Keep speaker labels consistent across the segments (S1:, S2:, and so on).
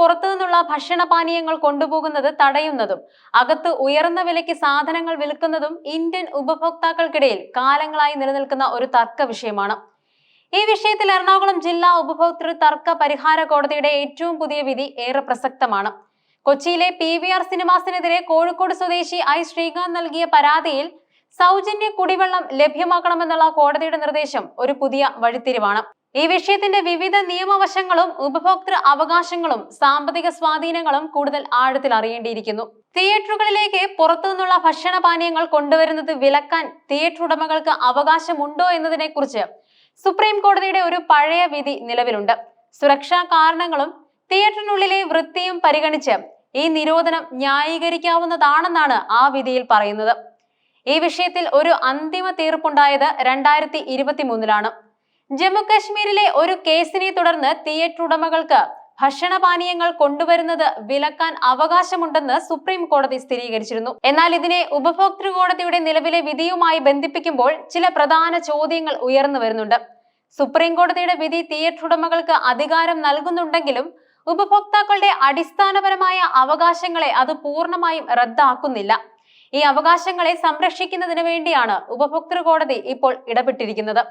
S1: പുറത്തു നിന്നുള്ള ഭക്ഷണപാനീയങ്ങൾ കൊണ്ടുപോകുന്നത് തടയുന്നതും അകത്ത് ഉയർന്ന വിലയ്ക്ക് സാധനങ്ങൾ വിൽക്കുന്നതും ഇന്ത്യൻ ഉപഭോക്താക്കൾക്കിടയിൽ കാലങ്ങളായി നിലനിൽക്കുന്ന ഒരു തർക്ക വിഷയമാണ്. ഈ വിഷയത്തിൽ എറണാകുളം ജില്ലാ ഉപഭോക്തൃ തർക്ക പരിഹാര കോടതിയുടെ ഏറ്റവും പുതിയ വിധി ഏറെ പ്രസക്തമാണ്. കൊച്ചിയിലെ പി വി ആർ സിനിമാസിനെതിരെ കോഴിക്കോട് സ്വദേശി ഐ ശ്രീകാന്ത് നൽകിയ പരാതിയിൽ സൗജന്യ കുടിവെള്ളം ലഭ്യമാക്കണമെന്നുള്ള കോടതിയുടെ നിർദ്ദേശം ഒരു പുതിയ വഴിത്തിരിവാണ്. ഈ വിഷയത്തിന്റെ വിവിധ നിയമവശങ്ങളും ഉപഭോക്തൃ അവകാശങ്ങളും സാമ്പത്തിക സ്വാധീനങ്ങളും കൂടുതൽ ആഴത്തിൽ അറിയേണ്ടിയിരിക്കുന്നു. തിയേറ്ററുകളിലേക്ക് പുറത്തുനിന്നുള്ള ഭക്ഷണപാനീയങ്ങൾ കൊണ്ടുവരുന്നത് വിലക്കാൻ തിയേറ്റർ ഉടമകൾക്ക് അവകാശമുണ്ടോ എന്നതിനെ കുറിച്ച് സുപ്രീം കോടതിയുടെ ഒരു പഴയ വിധി നിലവിലുണ്ട്. സുരക്ഷാ കാരണങ്ങളും തിയേറ്ററിനുള്ളിലെ വൃത്തിയും പരിഗണിച്ച് ഈ നിരോധനം ന്യായീകരിക്കാവുന്നതാണെന്നാണ് ആ വിധിയിൽ പറയുന്നത്. ഈ വിഷയത്തിൽ ഒരു അന്തിമ തീർപ്പുണ്ടായത് രണ്ടായിരത്തി ഇരുപത്തി മൂന്നിലാണ് ജമ്മു കാശ്മീരിലെ ഒരു കേസിനെ തുടർന്ന് തിയേറ്റർ ഉടമകൾക്ക് ഭക്ഷണപാനീയങ്ങൾ കൊണ്ടുവരുന്നത് വിലക്കാൻ അവകാശമുണ്ടെന്ന് സുപ്രീം കോടതി സ്ഥിരീകരിച്ചിരുന്നു. എന്നാൽ ഇതിനെ ഉപഭോക്തൃ കോടതിയുടെ നിലവിലെ വിധിയുമായി ബന്ധിപ്പിക്കുമ്പോൾ ചില പ്രധാന ചോദ്യങ്ങൾ ഉയർന്നു വരുന്നുണ്ട്. സുപ്രീം കോടതിയുടെ വിധി തിയേറ്റർ ഉടമകൾക്ക് അധികാരം നൽകുന്നുണ്ടെങ്കിലും ഉപഭോക്താക്കളുടെ അടിസ്ഥാനപരമായ അവകാശങ്ങളെ അത് പൂർണമായും റദ്ദാക്കുന്നില്ല. ഈ അവകാശങ്ങളെ സംരക്ഷിക്കുന്നതിന് വേണ്ടിയാണ് ഉപഭോക്തൃ കോടതി ഇപ്പോൾ ഇടപെട്ടിരിക്കുന്നത്.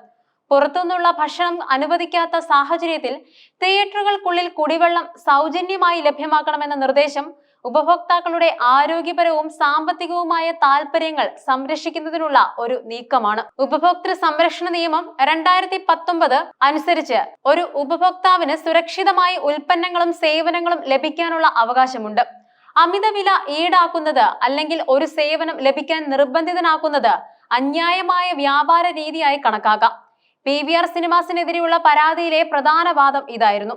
S1: പുറത്തുനിന്നുള്ള ഭക്ഷണം അനുവദിക്കാത്ത സാഹചര്യത്തിൽ തിയേറ്ററുകൾക്കുള്ളിൽ കുടിവെള്ളം സൗജന്യമായി ലഭ്യമാക്കണമെന്ന നിർദ്ദേശം ഉപഭോക്താക്കളുടെ ആരോഗ്യപരവും സാമ്പത്തികവുമായ താൽപര്യങ്ങൾ സംരക്ഷിക്കുന്നതിനുള്ള ഒരു നീക്കമാണ്. ഉപഭോക്തൃ സംരക്ഷണ നിയമം രണ്ടായിരത്തി പത്തൊമ്പത് അനുസരിച്ച് ഒരു ഉപഭോക്താവിന് സുരക്ഷിതമായി ഉൽപ്പന്നങ്ങളും സേവനങ്ങളും ലഭിക്കാനുള്ള അവകാശമുണ്ട്. അമിത വില ഈടാക്കുന്നത് അല്ലെങ്കിൽ ഒരു സേവനം ലഭിക്കാൻ നിർബന്ധിതനാക്കുന്നത് അന്യായമായ വ്യാപാര രീതിയായി കണക്കാക്കാം. പി വി ആർ സിനിമാസിനെതിരെയുള്ള പരാതിയിലെ പ്രധാന വാദം ഇതായിരുന്നു.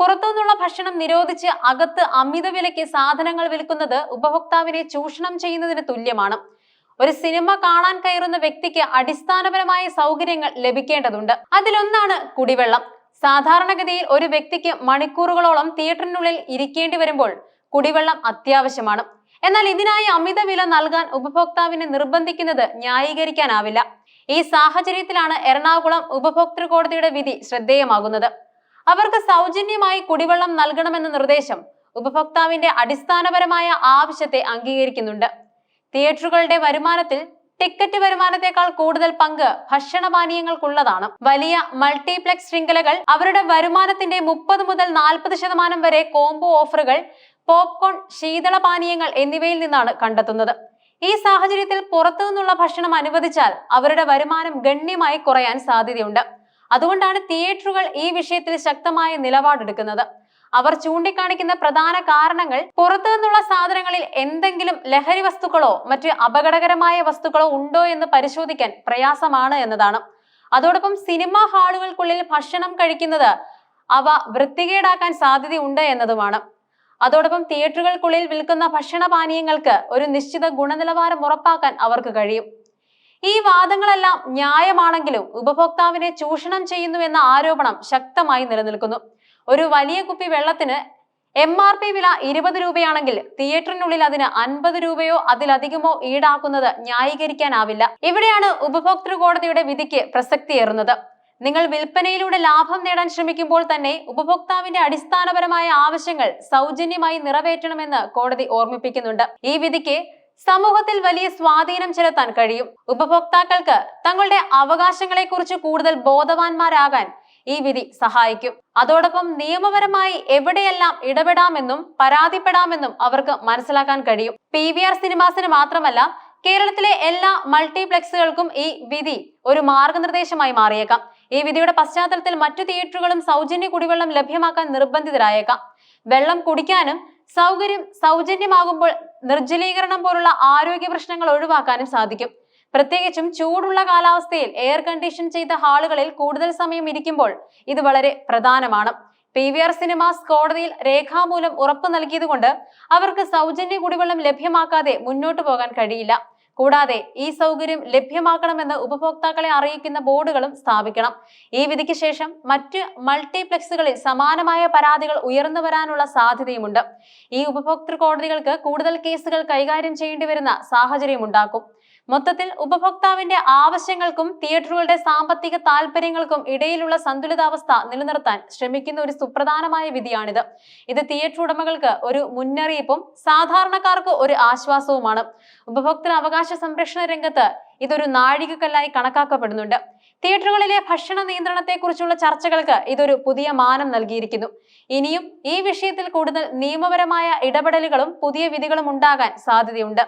S1: പുറത്തുനിന്നുള്ള ഭക്ഷണം നിരോധിച്ച് അകത്ത് അമിത വിലയ്ക്ക് സാധനങ്ങൾ വിൽക്കുന്നത് ഉപഭോക്താവിനെ ചൂഷണം ചെയ്യുന്നതിന് തുല്യമാണ്. ഒരു സിനിമ കാണാൻ കയറുന്ന വ്യക്തിക്ക് അടിസ്ഥാനപരമായ സൗകര്യങ്ങൾ ലഭിക്കേണ്ടതുണ്ട്. അതിലൊന്നാണ് കുടിവെള്ളം. സാധാരണഗതിയിൽ ഒരു വ്യക്തിക്ക് മണിക്കൂറുകളോളം തിയേറ്ററിനുള്ളിൽ ഇരിക്കേണ്ടി വരുമ്പോൾ കുടിവെള്ളം അത്യാവശ്യമാണ്. എന്നാൽ ഇതിനായി അമിത വില നൽകാൻ ഉപഭോക്താവിനെ നിർബന്ധിക്കുന്നത് ന്യായീകരിക്കാനാവില്ല. ഈ സാഹചര്യത്തിലാണ് എറണാകുളം ഉപഭോക്തൃ കോടതിയുടെ വിധി ശ്രദ്ധേയമാകുന്നത്. അവർക്ക് സൗജന്യമായി കുടിവെള്ളം നൽകണമെന്ന നിർദ്ദേശം ഉപഭോക്താവിന്റെ അടിസ്ഥാനപരമായ ആവശ്യത്തെ അംഗീകരിക്കുന്നുണ്ട്. തിയേറ്ററുകളുടെ വരുമാനത്തിൽ ടിക്കറ്റ് വരുമാനത്തെക്കാൾ കൂടുതൽ പങ്ക് ഭക്ഷണപാനീയങ്ങൾക്കുള്ളതാണ്. വലിയ മൾട്ടിപ്ലക്സ് ശൃംഖലകൾ അവരുടെ വരുമാനത്തിന്റെ മുപ്പത് മുതൽ നാൽപ്പത് ശതമാനം വരെ കോംബോ ഓഫറുകൾ പോപ്കോൺ ശീതളപാനീയങ്ങൾ എന്നിവയിൽ നിന്നാണ് കണ്ടെത്തുന്നത്. ഈ സാഹചര്യത്തിൽ പുറത്തു നിന്നുള്ള ഭക്ഷണം അനുവദിച്ചാൽ അവരുടെ വരുമാനം ഗണ്യമായി കുറയാൻ സാധ്യതയുണ്ട്. അതുകൊണ്ടാണ് തിയേറ്ററുകൾ ഈ വിഷയത്തിൽ ശക്തമായ നിലപാടെടുക്കുന്നത്. അവർ ചൂണ്ടിക്കാണിക്കുന്ന പ്രധാന കാരണങ്ങൾ പുറത്തു നിന്നുള്ള സാധനങ്ങളിൽ എന്തെങ്കിലും ലഹരി വസ്തുക്കളോ മറ്റ് അപകടകരമായ വസ്തുക്കളോ ഉണ്ടോ എന്ന് പരിശോധിക്കാൻ പ്രയാസമാണ് എന്നതാണ്. അതോടൊപ്പം സിനിമാ ഹാളുകൾക്കുള്ളിൽ ഭക്ഷണം കഴിക്കുന്നത് അവ വൃത്തികേടാക്കാൻ സാധ്യതയുണ്ട് എന്നതുമാണ്. അതോടൊപ്പം തിയേറ്ററുകൾക്കുള്ളിൽ വിൽക്കുന്ന ഭക്ഷണപാനീയങ്ങൾക്ക് ഒരു നിശ്ചിത ഗുണനിലവാരം ഉറപ്പാക്കാൻ അവർക്ക് കഴിയും. ഈ വാദങ്ങളെല്ലാം ന്യായമാണെങ്കിലും ഉപഭോക്താവിനെ ചൂഷണം ചെയ്യുന്നു എന്ന ആരോപണം ശക്തമായി നിലനിൽക്കുന്നു. ഒരു വലിയ കുപ്പി വെള്ളത്തിന് എം ആർ പി വില ഇരുപത് രൂപയാണെങ്കിൽ തിയേറ്ററിനുള്ളിൽ അതിന് അൻപത് രൂപയോ അതിലധികമോ ഈടാക്കുന്നത് ന്യായീകരിക്കാനാവില്ല. ഇവിടെയാണ് ഉപഭോക്തൃ കോടതിയുടെ വിധിക്ക് പ്രസക്തിയേറുന്നത്. നിങ്ങൾ വിൽപ്പനയിലൂടെ ലാഭം നേടാൻ ശ്രമിക്കുമ്പോൾ തന്നെ ഉപഭോക്താവിന്റെ അടിസ്ഥാനപരമായ ആവശ്യങ്ങൾ സൗജന്യമായി നിറവേറ്റണമെന്ന് കോടതി ഓർമ്മിപ്പിക്കുന്നുണ്ട്. ഈ വിധിക്ക് സമൂഹത്തിൽ വലിയ സ്വാധീനം ചെലുത്താൻ കഴിയും. ഉപഭോക്താക്കൾക്ക് തങ്ങളുടെ അവകാശങ്ങളെക്കുറിച്ച് കൂടുതൽ ബോധവാന്മാരാകാൻ ഈ വിധി സഹായിക്കും. അതോടൊപ്പം നിയമപരമായി എവിടെയെല്ലാം ഇടപെടാമെന്നും പരാതിപ്പെടാമെന്നും അവർക്ക് മനസ്സിലാക്കാൻ കഴിയും. പി വി ആർ സിനിമാസിന് മാത്രമല്ല കേരളത്തിലെ എല്ലാ മൾട്ടിപ്ലക്സുകൾക്കും ഈ വിധി ഒരു മാർഗനിർദ്ദേശമായി മാറിയേക്കാം. ഈ വിധിയുടെ പശ്ചാത്തലത്തിൽ മറ്റു തിയേറ്ററുകളും സൗജന്യ കുടിവെള്ളം ലഭ്യമാക്കാൻ നിർബന്ധിതരായേക്കാം. വെള്ളം കുടിക്കാനും സൗകര്യം സൗജന്യമാകുമ്പോൾ നിർജലീകരണം പോലുള്ള ആരോഗ്യ പ്രശ്നങ്ങൾ ഒഴിവാക്കാനും സാധിക്കും. പ്രത്യേകിച്ചും ചൂടുള്ള കാലാവസ്ഥയിൽ എയർ കണ്ടീഷൻ ചെയ്ത ഹാളുകളിൽ കൂടുതൽ സമയം ഇരിക്കുമ്പോൾ ഇത് വളരെ പ്രധാനമാണ്. പി വി ആർ സിനിമാസ് കോടതിയിൽ രേഖാമൂലം ഉറപ്പു നൽകിയതുകൊണ്ട് അവർക്ക് സൗജന്യ കുടിവെള്ളം ലഭ്യമാക്കാതെ മുന്നോട്ടു പോകാൻ കഴിയില്ല. കൂടാതെ ഈ സൗകര്യം ലഭ്യമാക്കണമെന്ന് ഉപഭോക്താക്കളെ അറിയിക്കുന്ന ബോർഡുകളും സ്ഥാപിക്കണം. ഈ വിധിക്ക് ശേഷം മറ്റ് മൾട്ടിപ്ലക്സുകളിൽ സമാനമായ പരാതികൾ ഉയർന്നു വരാനുള്ള സാധ്യതയുമുണ്ട്. ഈ ഉപഭോക്തൃ കോടതികൾക്ക് കൂടുതൽ കേസുകൾ കൈകാര്യം ചെയ്യേണ്ടി വരുന്ന സാഹചര്യം ഉണ്ടാക്കും മൊത്തത്തിൽ ഉപഭോക്താവിന്റെ ആവശ്യങ്ങൾക്കും തിയേറ്ററുകളുടെ സാമ്പത്തിക താല്പര്യങ്ങൾക്കും ഇടയിലുള്ള സന്തുലിതാവസ്ഥ നിലനിർത്താൻ ശ്രമിക്കുന്ന ഒരു സുപ്രധാനമായ വിധിയാണിത്. ഇത് തിയേറ്റർ ഉടമകൾക്ക് ഒരു മുന്നറിയിപ്പും സാധാരണക്കാർക്ക് ഒരു ആശ്വാസവുമാണ്. ഉപഭോക്തൃ അവകാശ സംരക്ഷണ രംഗത്ത് ഇതൊരു നാഴികക്കല്ലായി കണക്കാക്കപ്പെടുന്നുണ്ട്. തിയേറ്ററുകളിലെ ഭക്ഷണ നിയന്ത്രണത്തെക്കുറിച്ചുള്ള ചർച്ചകൾക്ക് ഇതൊരു പുതിയ മാനം നൽകിയിരിക്കുന്നു. ഇനിയും ഈ വിഷയത്തിൽ കൂടുതൽ നിയമപരമായ ഇടപെടലുകളും പുതിയ വിധികളും ഉണ്ടാകാൻ സാധ്യതയുണ്ട്.